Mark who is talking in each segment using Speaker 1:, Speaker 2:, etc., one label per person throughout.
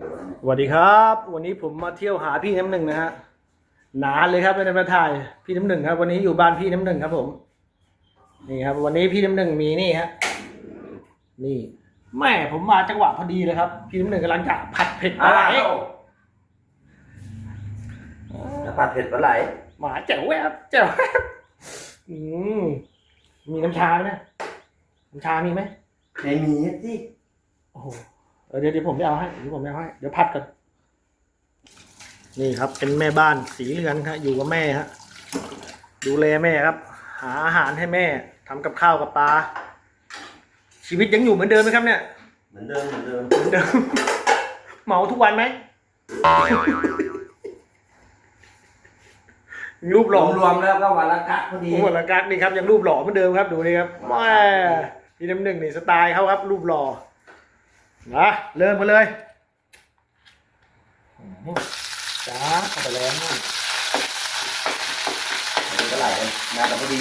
Speaker 1: สวัสดีครับ วันนี้ผมมาเที่ยวหาพี่น้ำหนึ่งนะฮะนานเลยครับไม่ได้มาถ่ายพี่น้ำหนึ่งครับ วันนี้อยู่บ้านพี่น้ำหนึ่งครับ ผม นี่ครับ วันนี้พี่น้ำหนึ่งมีนี่ฮะนี่แม่ผมมาจังหวะพอดีเลยครับพี่น้ำหนึ่งกำลังจะผัดเผ็ดปลาไหล
Speaker 2: จะผัดเผ็ดปลาไหล
Speaker 1: หมาแจ๋วแวบแจ๋วแวบอืมมีน้ำชาไหมเนี่ยน้ำชามีไหม
Speaker 2: ไม่มีสิ
Speaker 1: โอ้โห เออเดี๋ยวเดี๋ยวผมไปเอาให้เดี๋ยวผมไปเอาให้เดี๋ยวพัดกันนี่ครับ เป็นแม่บ้านสีเรือนครับอยู่กับแม่ฮะดูแลแม่ครับ หาอาหารให้แม่ทำกับข้าวกับปลาชีวิตยังอยู่เหมือนเดิมไหมครับเนี่ย
Speaker 2: เหมือนเดิมเหมือนเดิม
Speaker 1: เหมือนเดิมเหมาทุกวันไหมรูปหล่อ
Speaker 2: รวมๆแล้วก็วันละกักพอดี
Speaker 1: โอ้โหละกักนี่ครับยังรูปหล่อเหมือนเดิมครับดูนี่ครับแม่พี่น้ำหนึ่งนี่สไตล์เขาครับ รูปหล่อ มาเริ่มกันเลยจ้าเข้าไปแล้ว
Speaker 2: ปลาไหลมาแต่พอดี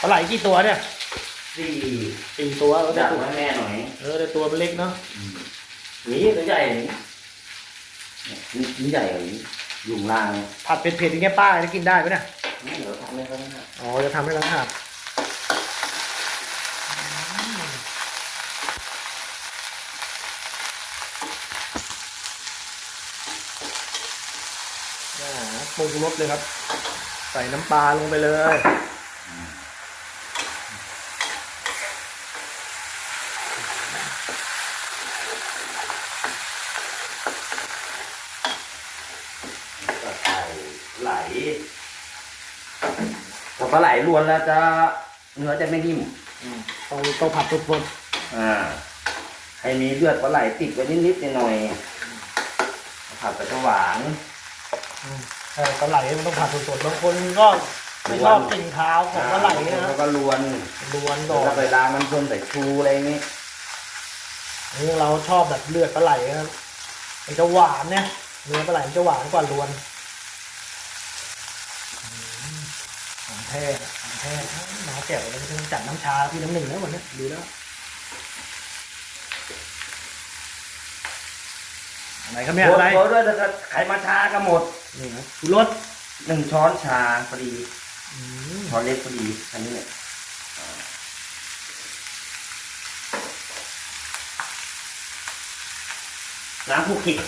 Speaker 1: ปลาไหลกี่ตัวเนี่ย
Speaker 2: สี่
Speaker 1: สี่ตัวเออ
Speaker 2: อ
Speaker 1: แต่
Speaker 2: ยาก
Speaker 1: ตัว
Speaker 2: ให้แม่หน่อย
Speaker 1: เออแต่ตัวมันเล็กเนาะ
Speaker 2: นี่ตัวใหญ่นี่นี่ใหญ่กว่านี้ยุงล่าง
Speaker 1: ผัดเผ็ดๆอย่างเงี้ยป้าจะกินได้ไหมเนี่ย
Speaker 2: นี่เดี๋ยวทำให้เขานะ
Speaker 1: อ๋อจะทำให้ร้านอาหารอ่า ปรุงรสเลยครับ ใส่น้ำปลาลงไปเลย
Speaker 2: ปลาไหลไหลถ้าปลาไหลล้วนแล้วจะเนื้อจะไม่นิ่ม
Speaker 1: ต้องต้องผัดสด
Speaker 2: อ่าให้มีเลือดปลาไหลติดไว้นิดๆหน่อยๆผัดไปจะหวาน
Speaker 1: ๆอืมใช่ ปลาไหลมันต้องผัดสดๆบางคนก็ไม่ชอบกลิ่นคาวของปลาไหลนะ
Speaker 2: แล้วก็ลวน
Speaker 1: ล้วนดอก
Speaker 2: แล้วไปล้างน้ำส้มใส่ชูอะไรอย่างงี้
Speaker 1: นี่เราชอบแบบเลือดปลาไหลนะครับมันจะหวานเนี่ยเนื้อปลาไหลมันจะหวานกว่าล้วนอืมของแท้ของแท้หนาแจ๋วเลยต้องจัดน้ำชาพี่น้ำหนึ่งแล้ววันนี้ดูแล้ว อะไรครับเนี่ย
Speaker 2: โร
Speaker 1: อะไร
Speaker 2: ยด้วยแล้วก็ไขมาชาก็หมด
Speaker 1: นี่ครับชูรส
Speaker 2: หนึ่งช้อนชาพอดี
Speaker 1: อืม
Speaker 2: ช้อนเล็กพอดีอันนี้เนี่ยอ่าน้ำผูกขิด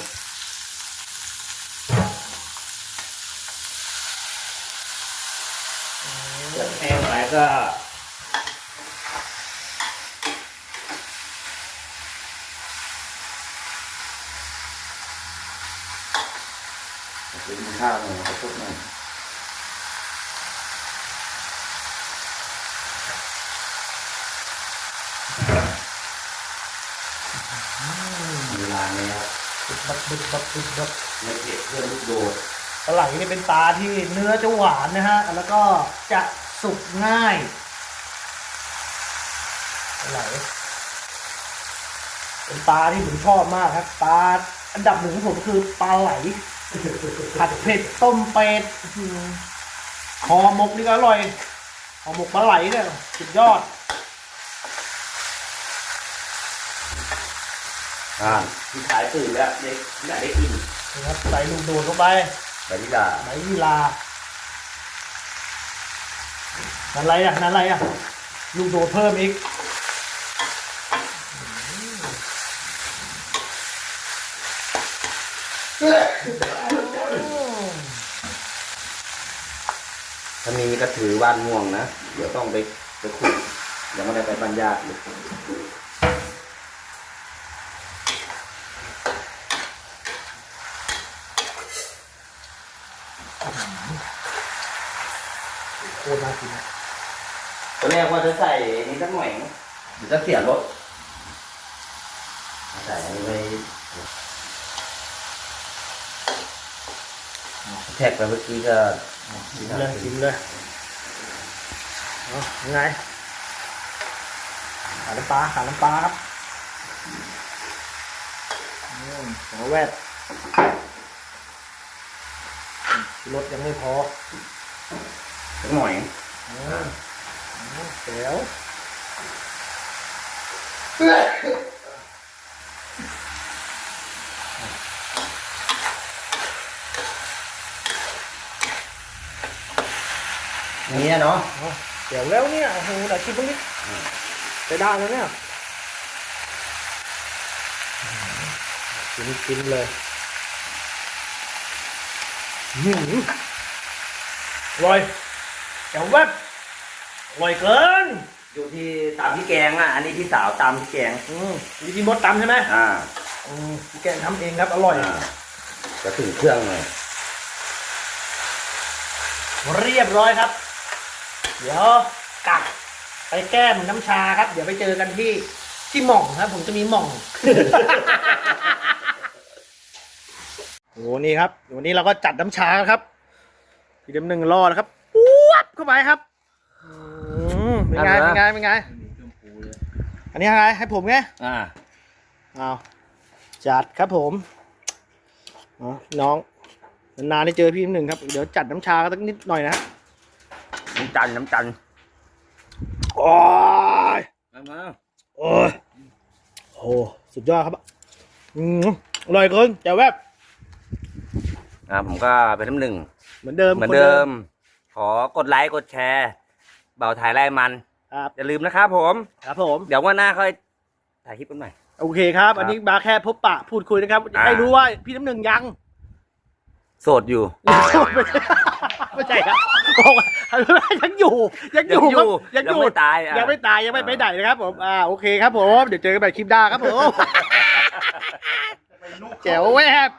Speaker 2: เดือดแห้งไปก็ กินข้าวหน่อยข้าวโพดหน่อยเวลาแล้ว
Speaker 1: บึกบักบึกบักบึกบัก
Speaker 2: ไม่เผ็ดเพื่อนลูกโดด
Speaker 1: ปลาไหลนี่เป็นปลาที่เนื้อจะหวานนะฮะ แล้วก็จะสุกง่ายปลาไหลเป็นปลาที่ผมชอบมากครับปลาอันดับหนึ่งของผมคือปลาไหล ผัดเผ็ดต้มเป็ดอื้อหือห่อหมกนี่ก็อร่อยห่อหมกปลาไหลเนี่ยสุดยอด
Speaker 2: อ่าที่ขายตื่นแล้วเด็กอยากได้กิน
Speaker 1: นะครับใส่ลูกโดดลงไป
Speaker 2: บานิลา
Speaker 1: ไหนยีลานั่นอะไรอะนั่นอะไรอะลูกโดดเพิ่มอีก
Speaker 2: ถ้ามีก็ถือบ้านม่วงนะ เดี๋ยวต้องไปไปขุดยังไม่ได้ไปบ้านญาติเลย
Speaker 1: โคตรน่ากินนะ
Speaker 2: ตอนแรกว่าจะใส่นี่สักหน่อยนะเดี๋ยวจะเสียรสใส่อันนี้ไป แท็กไปเมื่อกี้ก็
Speaker 1: กินเลยกินเลยเอายังไงขาน้ำปลาขาน้ำปลาครับอืมหัวแวดรสยังไม่พอ
Speaker 2: สักหน่อย
Speaker 1: อืมอืมเดี๋ยว
Speaker 2: นี้เนาะ
Speaker 1: เดี๋ยวแล้วเนี่ยโอ้โหเดี๋ยวชิมตรงนี้จะได้แล้วเนี่ยกินกินเลยอื้อหืออร่อยแจ๋วแวบอร่อยเกิน
Speaker 2: อยู่ที่ตามพี่แกงอะ อันนี้พี่สาวตามพี่แกง
Speaker 1: อืมมีพี่มดตำใช่ไหม
Speaker 2: อ่า
Speaker 1: อืมพี่แกงทำเองครับ อร่อย
Speaker 2: อ่าจะถึงเครื่องเลย
Speaker 1: เรียบร้อยครับ เดี๋ยวกลับไปแก้มน้ำชาครับ เดี๋ยวไปเจอกันที่ที่หม่องครับ ผมจะมีหม่อง โอ้โหนี่ครับวันนี้เราก็จัดน้ำชาครับพี่เดมหนึ่งรอนะครับปุ๊บเข้าไปครับอืมเป็นไงเป็นไงเป็นไงอันนี้ไงให้ผมไง
Speaker 2: อ่า
Speaker 1: เอาจัดครับผมเอาน้องนานๆได้เจอพี่หนึ่งครับ เดี๋ยวจัดน้ำชากันสักนิดหน่อยนะ
Speaker 2: น้ำจันทร์น้ำจันทร์
Speaker 1: โอ้ย
Speaker 2: มามา
Speaker 1: โอ้ยโอ้สุดยอดครับอืมอร่อยเกินแต่แวบ
Speaker 2: อ่าผมก็เป็นน้ำหนึ่ง
Speaker 1: เหมือนเดิม
Speaker 2: เหมือน
Speaker 1: คน
Speaker 2: เดิม ขอกดไลค์กดแชร์เบาถ่ายไล่มัน
Speaker 1: ครับ
Speaker 2: อย่าลืมนะครับผม
Speaker 1: ครับผม
Speaker 2: เดี๋ยววันหน้าค่อยถ่ายคลิปกันใหม่
Speaker 1: โอเคครับ
Speaker 2: ครับ
Speaker 1: อันนี้มาแค่พบปะพูดคุยนะครับ
Speaker 2: อ่า
Speaker 1: ให้รู้ว่าพี่น้ำหนึ่งยัง
Speaker 2: โสดอยู่
Speaker 1: ไม่ใช่ครับบอกว่า ยังอยู่ ยังอยู่ครับยังอยู่
Speaker 2: ไม่ตายอะ
Speaker 1: ยังไม่ตายยังไม่ไปไหนนะครับผมอ่าโอเคครับผมเดี๋ยวเจอกันใหม่คลิปหน้าครับผมแจ๋วแวบ